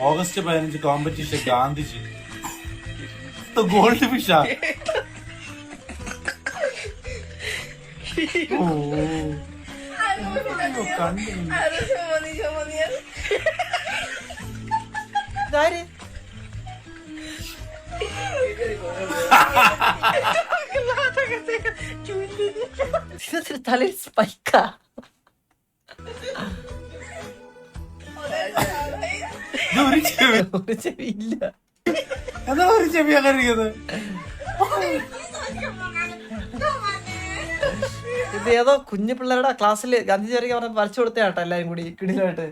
August പതിനഞ്ച് competition Gandhiji. Gold ഫിഷാ ഓ. കണ്ടു. തലയിൽ സ്പൈക്കാ ഒരു ചെവി ഒരു ചെവിയില്ല എന്താ ഒരു ചെവി അങ്ങനെ ഇത് ഏതോ കുഞ്ഞു പിള്ളേരുടെ ക്ലാസ്സിൽ ഗാന്ധിജി വരയ്ക്ക് പറഞ്ഞ വരച്ചു കൊടുത്ത കേട്ടോ എല്ലാരും കൂടി കിടിലായിട്ട്.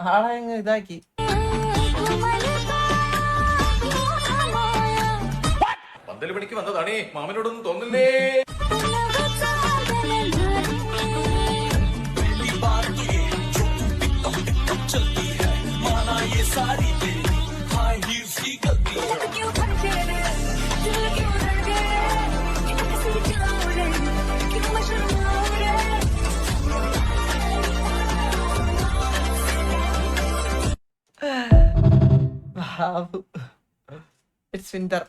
ആളെ അങ്ങ് ഇതാക്കി. പന്തൽ പണിക്ക് വന്നതാണേ. മാമനോടൊന്നും തോന്നില്ലേ? ബാബു ഇറ്റ്സ് വിന്റർ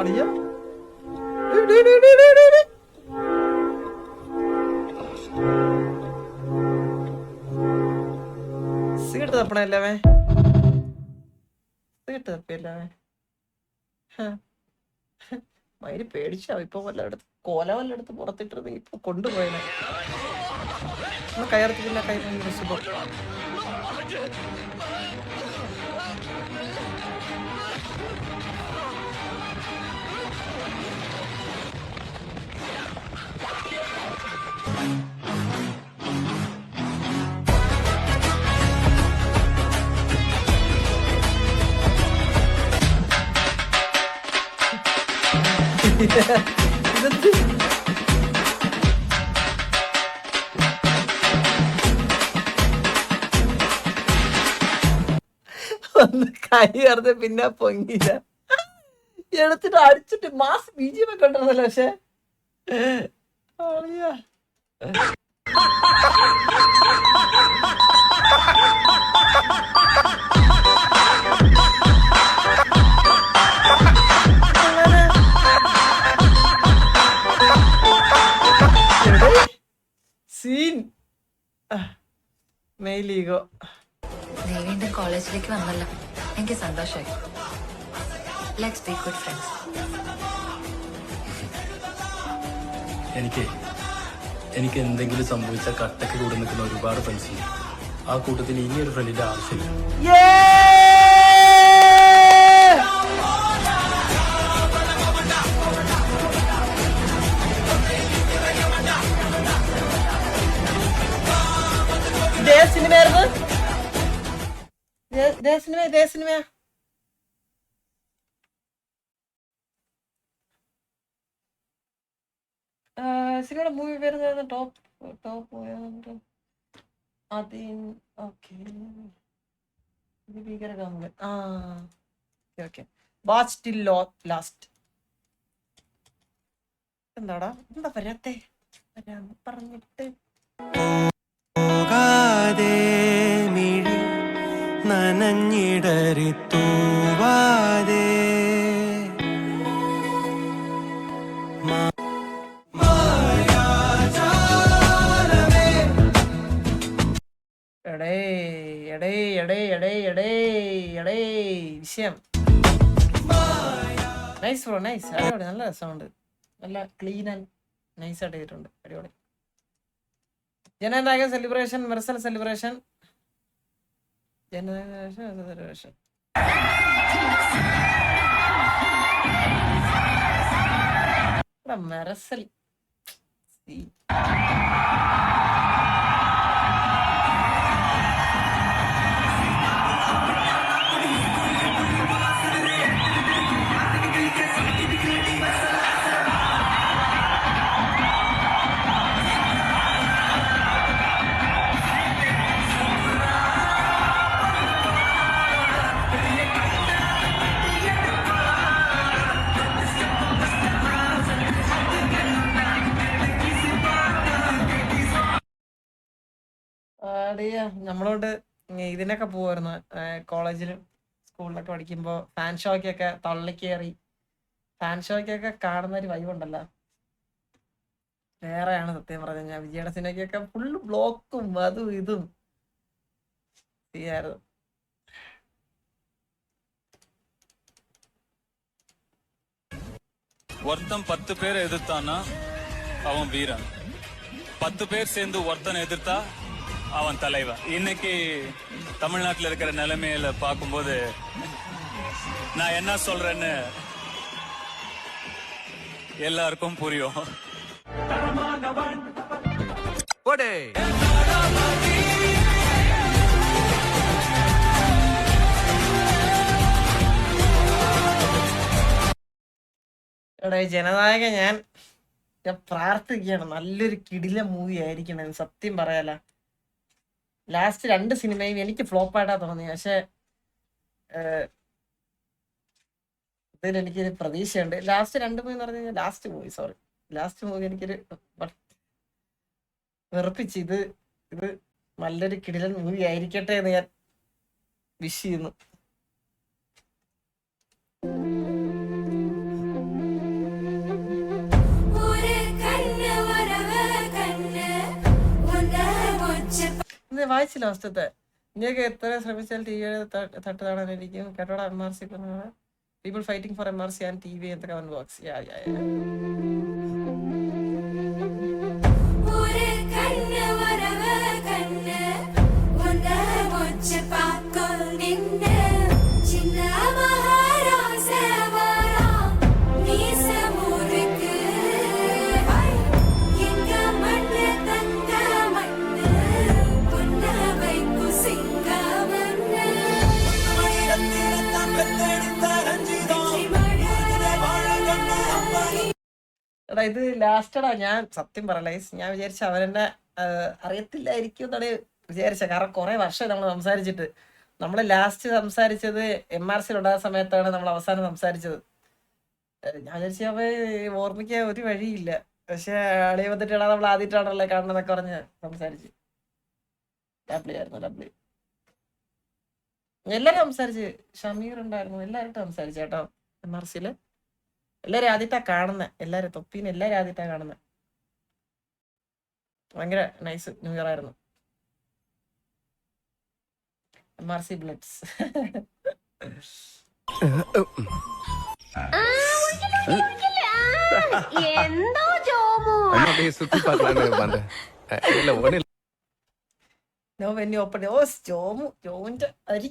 അടിയോ തപ്പണല്ലേ സിഗരറ്റ് തപ്പിയല്ലേ മയിൽ പേടിച്ചാ ഇപ്പൊ വല്ലയിടത്ത് കോല വല്ലയിടത്ത് പുറത്തിട്ടിരുന്നെങ്കിൽ ഇപ്പൊ കൊണ്ടുപോയത്. കയർത്തില്ല കൈ ഒന്ന് കൈ കറന്ന് പിന്നെ പൊങ്ങില്ല എടുത്തിട്ട് അടിച്ചിട്ട് മാസ് ബി ജി ഉണ്ടായിരുന്നല്ലോ പക്ഷെ അളിയാ. സീൻ. മെയിൽ ഈഗോ നീ വീണ്ടും കോളേജിലേക്ക് വന്നല്ലോ. എനിക്ക് സന്തോഷമായി. ലെറ്റ്സ് ബി ഗുഡ് ഫ്രണ്ട്സ് എനിക്ക് എനിക്ക് എന്തെങ്കിലും സംഭവിച്ച കട്ടക്ക് കൂടെ നിൽക്കുന്ന ഒരുപാട് ഫ്രണ്ട്സ് ആ കൂട്ടത്തിൽ ഇനിയൊരു ഫ്രണ്ടിന്റെ ആവശ്യമില്ല. സിനിമയുടെ മൂവി പേര് ടോപ്പ് ടോപ്പ് അതിൻ ഓക്കെ ഭീകരകാമുകൻ ആ ഓക്കെ ഓക്കെ വാച്ച് ടിൽ ലോ ലാസ്റ്റ് എന്താടാ എന്താ വരാത്തെ വരാന്ന് പറഞ്ഞിട്ട് പോകാതെ മിഴി നനഞ്ഞിടറി തൂവാതെ എടേ എടേ എടേ എടേ എടേ എടേ വിഷയം. നൈസ് ബ്രോ നൈസ് അടിപൊളി നല്ല രസമുണ്ട് നല്ല ക്ലീൻ ആൻഡ് നൈസ് ആയിട്ട് ചെയ്തിട്ടുണ്ട് അടിപൊളി. Jananayaka celebration Mersal celebration Jananayaka celebration Mersal see. ഇതിനൊക്കെ പോവായിരുന്നു കോളേജിലും സ്കൂളിലൊക്കെ പഠിക്കുമ്പോ ഫാൻ ഷോയ്ക്കൊക്കെ തള്ളിക്കേറി ഫാൻ ഷോയ്ക്കൊക്കെ കാണുന്ന ഒരു വൈബുണ്ടല്ലോ വേറെയാണ് സത്യം പറഞ്ഞു കഴിഞ്ഞാൽ വിജയുടെ സിനിമയ്ക്കൊക്കെ ഫുള്ള് ബ്ലോക്കും അതും ഇതും ചെയ്യായിരുന്നു ஒருத்தன் பத்து பேரை எதிர்த்தான்னா அவன் வீரன் பத்து பேர் சேர்ந்து ஒருத்தனை எதிர்த்தா அவன் தலைவன் இன்னைக்கு தமிழ்நாட்டுல இருக்கிற நிலைமையில பார்க்கும்போது நான் என்ன சொல்றேன்னு எல்லாருக்கும் புரியும் എടാ ഈ ജനനായക ഞാൻ ഞാൻ പ്രാർത്ഥിക്കുകയാണ് നല്ലൊരു കിടില മൂവി ആയിരിക്കണം എന്ന് സത്യം പറയാല ലാസ്റ്റ് രണ്ട് സിനിമയും എനിക്ക് ഫ്ലോപ്പായിട്ടാ തോന്നി പക്ഷെ എനിക്ക് പ്രതീക്ഷയുണ്ട്. ലാസ്റ്റ് രണ്ട് മൂവി എന്ന് പറഞ്ഞു കഴിഞ്ഞാൽ last movie sorry last movie എനിക്കൊരു വെറുപ്പിച്ച് ഇത് ഇത് നല്ലൊരു കിടിലൻ മൂവി ആയിരിക്കട്ടെ എന്ന് ഞാൻ വിഷ് ചെയ്യുന്നു. ഇത് വായിച്ചില്ല വസ്തുത്തെ ഇനിയൊക്കെ എത്ര ശ്രമിച്ചാൽ ടി വിയുടെ തട്ട് എനിക്ക് കേട്ടോടാ M R C people fighting for M R C and T V എന്തൊക്കെ കമന്റ് ബോക്സ് ഇത് ലാസ്റ്റടാ ഞാൻ സത്യം പറയല ഞാൻ വിചാരിച്ച അവരെന്നെ അറിയത്തില്ലായിരിക്കും എന്നാണ് വിചാരിച്ച. കാരണം കുറെ വർഷം നമ്മൾ സംസാരിച്ചിട്ട്. നമ്മൾ ലാസ്റ്റ് സംസാരിച്ചത് എം ആർ സിയിൽ ഉണ്ടായ സമയത്താണ് നമ്മൾ അവസാനം സംസാരിച്ചത്. ഞാൻ വിചാരിച്ച അവ ഓർമ്മിക്കാൻ ഒരു വഴിയില്ല. പക്ഷെ അളി വന്നിട്ട് എടാ നമ്മൾ ആദ്യമായിട്ടാണല്ലേ കാണണമെന്നൊക്കെ പറഞ്ഞ് സംസാരിച്ച്. എല്ലാരും സംസാരിച്ച്. ഷമീർ ഉണ്ടായിരുന്നു. എല്ലാവരും സംസാരിച്ചു കേട്ടോ എം ആർ സിയിൽ എല്ലാരും ആദ്യത്താ കാണുന്നത് എല്ലാരും തൊപ്പീനെ എല്ലാരും ആദ്യത്താ കാണുന്നത് ഭയങ്കര നൈസ് ന്യൂ ഇയർ ആയിരുന്നു. M R C bloods open ഓ ജോമു ജോമിന്റെ അരി.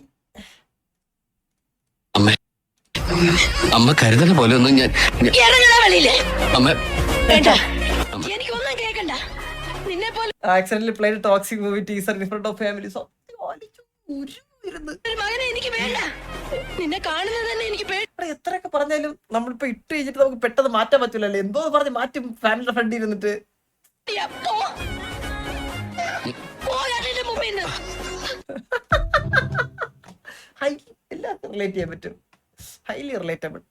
അമ്മ കരുതണ പോലെ ഒന്നും ഞാൻ അമ്മ പോലെ toxic movie teaser in front of family എത്രയൊക്കെ പറഞ്ഞാലും നമ്മളിപ്പോ ഇട്ട് കഴിഞ്ഞിട്ട് നമുക്ക് പെട്ടെന്ന് മാറ്റാൻ പറ്റൂലല്ലേ? എന്തോ പറഞ്ഞ് മാറ്റും ഫാമിലിയുടെ ഫ്രണ്ടിൽ ഇരുന്നിട്ട്. എല്ലാവർക്കും റിലേറ്റ് ചെയ്യാൻ പറ്റും. ഹൈലി റിലേറ്റബിൾ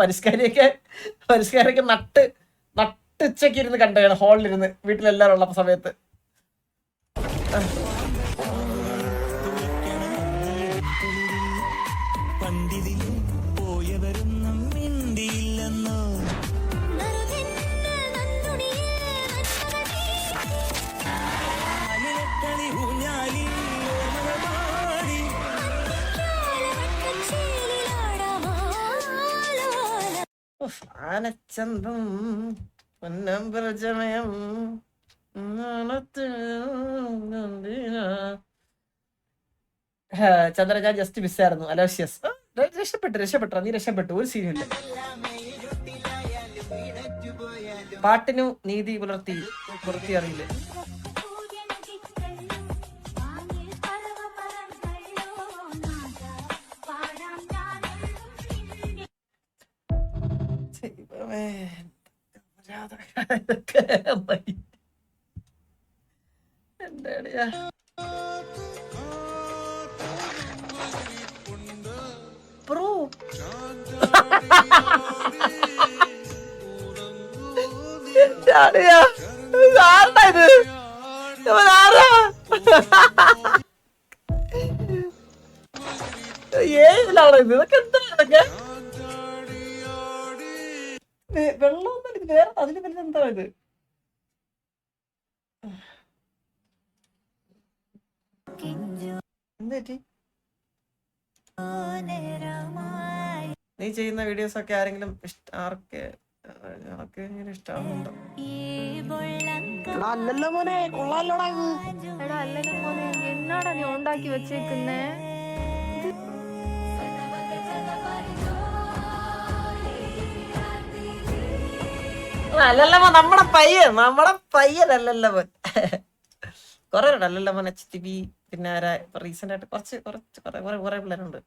പരിഷ്കാരിയൊക്കെ പരിഷ്കാരൊക്കെ നട്ട് നട്ടുച്ചയ്ക്ക് ഇരുന്ന് കണ്ടാണ് ഹാളിലിരുന്ന് വീട്ടിലെല്ലാവരും ഉള്ള സമയത്ത്. ആനച്ചന്തം പൊന്നമ്പരചമയം ചന്ദ്ര ഞാൻ ജസ്റ്റ് മിസ്സായിരുന്നു അലോഷ്യസ്. രക്ഷപ്പെട്ടു രക്ഷപ്പെട്ടു നീ രക്ഷപ്പെട്ടു. ഒരു സീനില്ല പാട്ടിനു നീതി പുലർത്തി പുലർത്തി അറിയില്ലേ ബ്രോ എന്താടിയാ ഇത്? ഇവൻ ആരാ ഏതിലാണോ ഇത് ഇതൊക്കെ എന്താ ഇതൊക്കെ വെ- വെള്ളം ഇത് വേറെ അതിന് പിന്നെ എന്താ ഇത്? എന്ത് പറ്റി? നീ ചെയ്യുന്ന വീഡിയോസ് ഒക്കെ ആരെങ്കിലും ഇഷ്ട ആർക്ക് ആർക്കെങ്കിലും ഇഷ്ടമാവുന്നുണ്ടോ അല്ലല്ലോ മോനെ കൊള്ളാലോടാ. എടാ അല്ലല്ലോ മോനെ എന്നാടാ നീ ഉണ്ടാക്കി വെച്ചേക്കുന്നേ? അല്ലല്ലോ നമ്മുടെ പയ്യൻ നമ്മുടെ പയ്യനല്ലല്ലോ മോൻ കുറെ ഉണ്ട് അല്ലല്ലോ മോൻ പിന്നെ ആരാ? ഇപ്പൊ റീസെന്റ് ആയിട്ട് കുറച്ച് കുറച്ച് കുറെ കുറെ കുറെ പിള്ളേരുണ്ട്.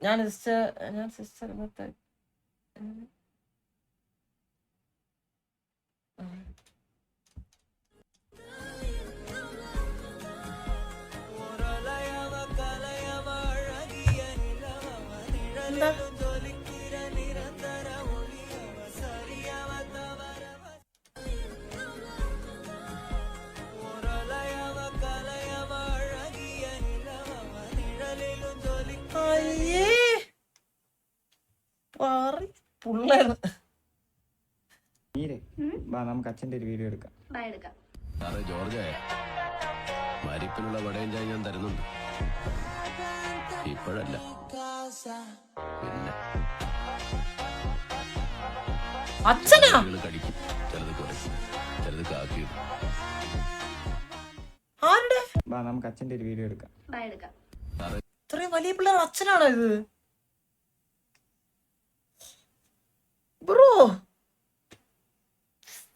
ഞാൻ സിസ്റ്റർ ഞാൻ സിസ്റ്റർ ഇന്നത്തെ നമുക്ക് അച്ഛന്റെ ഒരു വീഡിയോ എടുക്കാം. സാറേ ജോർജ് മരിപ്പിനുള്ള വടയും ചായ ഞാൻ തരുന്നുണ്ട്. ഇപ്പോഴല്ല. അച്ഛനാ? കടിക്കും. ചിലത് കുറയ്ക്കും ചിലത് കാക്കിയും. ആരുടെ? നമുക്ക് അച്ഛന്റെ ഒരു വീഡിയോ എടുക്കാം. ഇത്രയും വലിയ പിള്ളേർ അച്ഛനാണോ ഇത്? ബ്രോ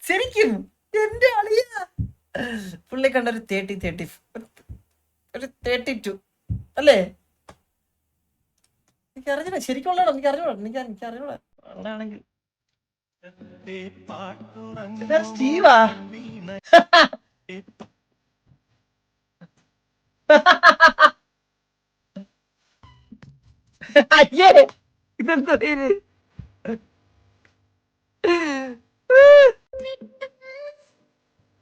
ശരിക്കും എന്റെ അളിയ. പുള്ളി കണ്ട ഒരു തേർട്ടി തേർട്ടി ഒരു തേർട്ടി ടു അല്ലേ? എനിക്ക് അറിഞ്ഞൂടാ. ശരിക്കും ഉള്ളതാണ്? എനിക്ക് അറിഞ്ഞൂടാ. എനിക്ക് എനിക്ക് അറിഞ്ഞൂടാ. ഉള്ളതാണെങ്കിൽ. ഇതാ സ്റ്റീവാ. അയ്യേ. ഇതെന്താ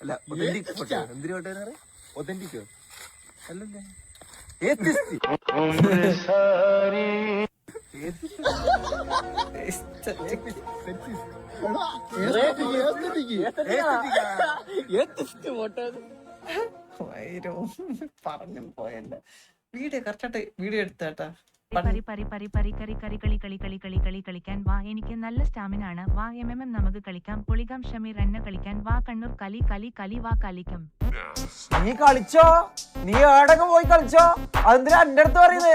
വെക്കില്ല പറഞ്ഞു പോയല്ല. വീഡിയോ കറക്റ്റായിട്ട് വീഡിയോ എടുത്തേട്ടാ പരി പരി പരി പരി കറി കറി കളി കളി കളി കളി കളി കളിക്കാൻ വാ എനിക്ക് നല്ല സ്റ്റാമിന ആണ്. വാ എം എം എം നമുക്ക് കളിക്കാം. പൊളികാം ഷമീർ എന്നെ കളിക്കാൻ വാ കണ്ണൂർ കലി കലി കലി വാ കളിക്കും. നീ കളിച്ചോ? നീ ഏടൊക്കെ പോയി കളിച്ചോ? അതെന്തിനാ എന്റെ അടുത്ത് പറയുന്നത്.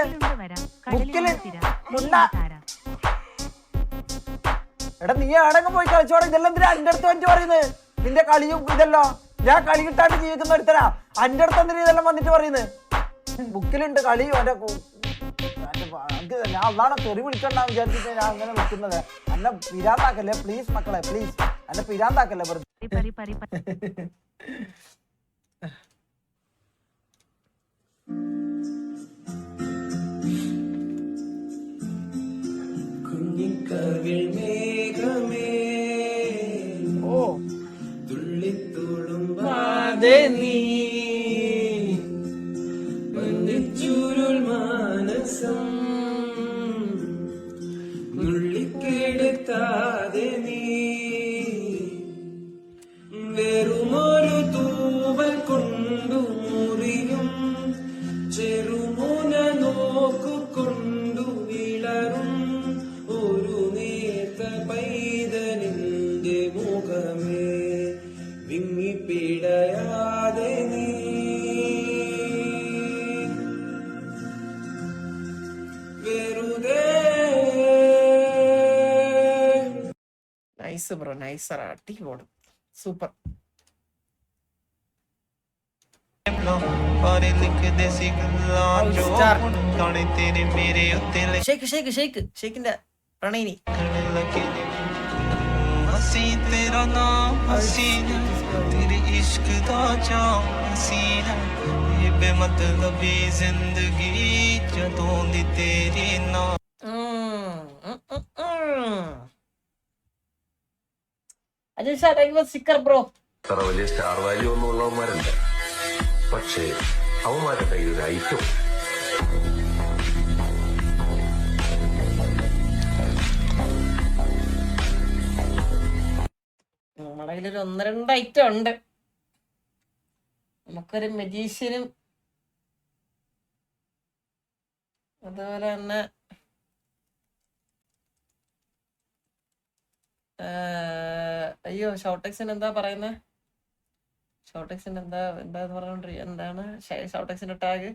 എടാ നീ ഏടൊക്കെ പോയി കളിച്ചോടാ ഇതെല്ലാം എന്തിനാ എന്റെ അടുത്ത് വന്നിട്ട് പറയുന്നത് നിന്റെ കളിയും ഇതല്ലോ. ഞാൻ കളി കിട്ടാണ്ട് ജീവിക്കുന്ന ഒരുത്തരാ എന്റെ അടുത്ത് എന്തിനാ ഇതെല്ലാം വന്നിട്ട് പറയുന്നത് ബുക്കിലുണ്ട് കളി പ- എനിക്ക് ഞാൻ അള്ളാടെ തെറി വിളിക്കണ്ടാന്ന് വിചാരിച്ചിട്ട് ഞാൻ അങ്ങനെ വിളിക്കുന്നത് എന്നെ പിരാന്താക്കല്ലേ? പ്ലീസ് മക്കളെ പ്ലീസ് എന്നെ പിരാന്താക്കല്ലേ വെറുതെ? പരി മാനസം നീ നീ ബ്രോ നൈസറാ അടി പോടും സൂപ്പർ ഷേക്ക് ഷേക്ക് ഷേക്ക് ഷേക്കിന്റെ പ്രണയിനി. Ajeesha thank you sticker bro അത്ര വലിയ സ്റ്റാർ വാല്യൂ ഒന്നും ഉള്ളവന്മാരല്ല. പക്ഷേ അവന്മാരുടെ കയ്യിൽ ഒരു ഐറ്റം നമ്മുടെ ഒന്ന് രണ്ട് ഐറ്റം ഉണ്ട്. നമുക്കൊരു മെജീഷ്യനും അതുപോലെ തന്നെ അയ്യോ ഷോർട്ടെക്സിന് എന്താ പറയുന്നത് ഷോർട്ടെക്സിന് എന്താ എന്താ പറഞ്ഞോണ്ട് എന്താണ്? ഷോർട്ടെക്സിന്റെ ടാഗ്.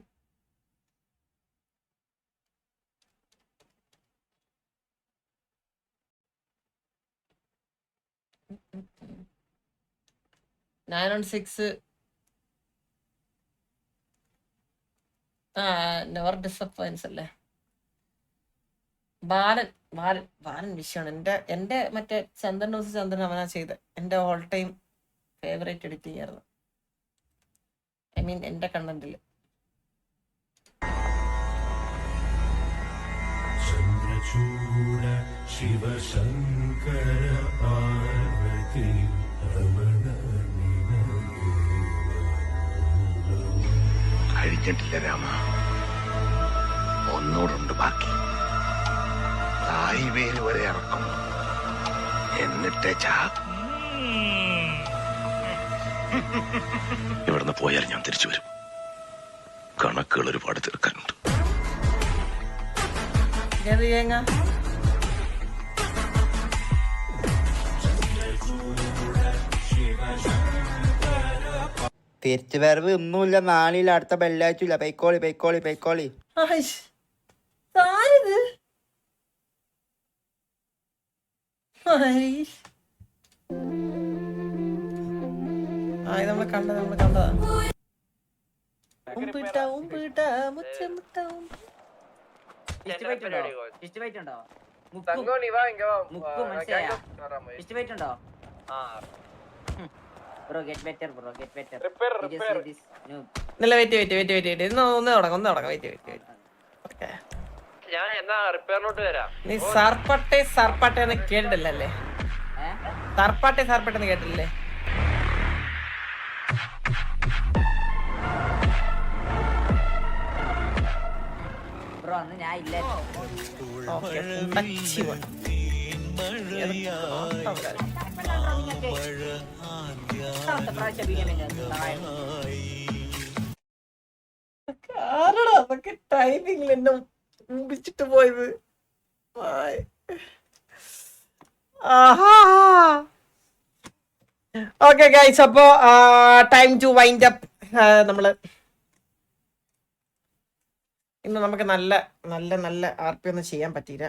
Nine one six. ആ നെവർ ഡിസപ്പോയിൻസ് അല്ലേ? ബാലൻ. ബാലൻ വാരൻ വിഷയമാണ് എന്റെ എന്റെ മറ്റേ ചന്ദ്രൻ ഡോസ് ചന്ദ്രൻ അവനാ ചെയ്ത് എന്റെ ഓൾ ടൈം ഫേവറേറ്റ് എഡിറ്റിംഗ് ആയിരുന്നു. ഐ മീൻ എന്റെ കണ്ടന്റിൽ കഴിഞ്ഞിട്ടില്ല രാമ. ഒന്നോടുണ്ട് ബാക്കി. തായ്വേര് വരെ ഇറക്കും. എന്നിട്ട് ചാ. ഇവിടുന്ന് പോയാൽ ഞാൻ തിരിച്ചു വരും. കണക്കുകൾ ഒരുപാട് തീർക്കാനുണ്ട്. തിരിച്ചു വരവ് ഒന്നുമില്ല. നാളിൽ അടുത്ത വെള്ളിയാഴ്ച പൈക്കോളി പൈക്കോളി പൈക്കോളി ആയിഷ്. താനിത് ആയിഷ്. ആ ഇത് നമ്മൾ കണ്ടത് നമ്മൾ കണ്ടതാ. ഉമ്പിട്ട ഉമ്പിട്ട വെയിറ്റ് ഇന്ന് ഒന്ന് തുടങ്ങാം ഒന്ന് തുടങ്ങാം. വെയിറ്റ് വെയിറ്റ് വെയിറ്റ് ഓക്കെ ഞാൻ എന്നാ റിപ്പയറിലോട്ട് വരാം. നീ സർപ്പട്ടെ സർപ്പട്ടെ എന്ന് കേട്ടിട്ടില്ലല്ലേ? സർപ്പട്ടെ സർപ്പട്ടെ എന്ന് ആൾക്കാര്. ആരെടാ? അതൊക്കെ ടൈമിങ്ങിൽ എന്നെ മുമ്പിച്ചിട്ട് പോയത്. ഓക്കെ ഗൈസ് അപ്പോ ടൈം ടു വൈൻഡ് അപ്പ് നമ്മൾ ഇന്ന് നമുക്ക് നല്ല നല്ല നല്ല ആർ പി ചെയ്യാൻ പറ്റിയില്ല.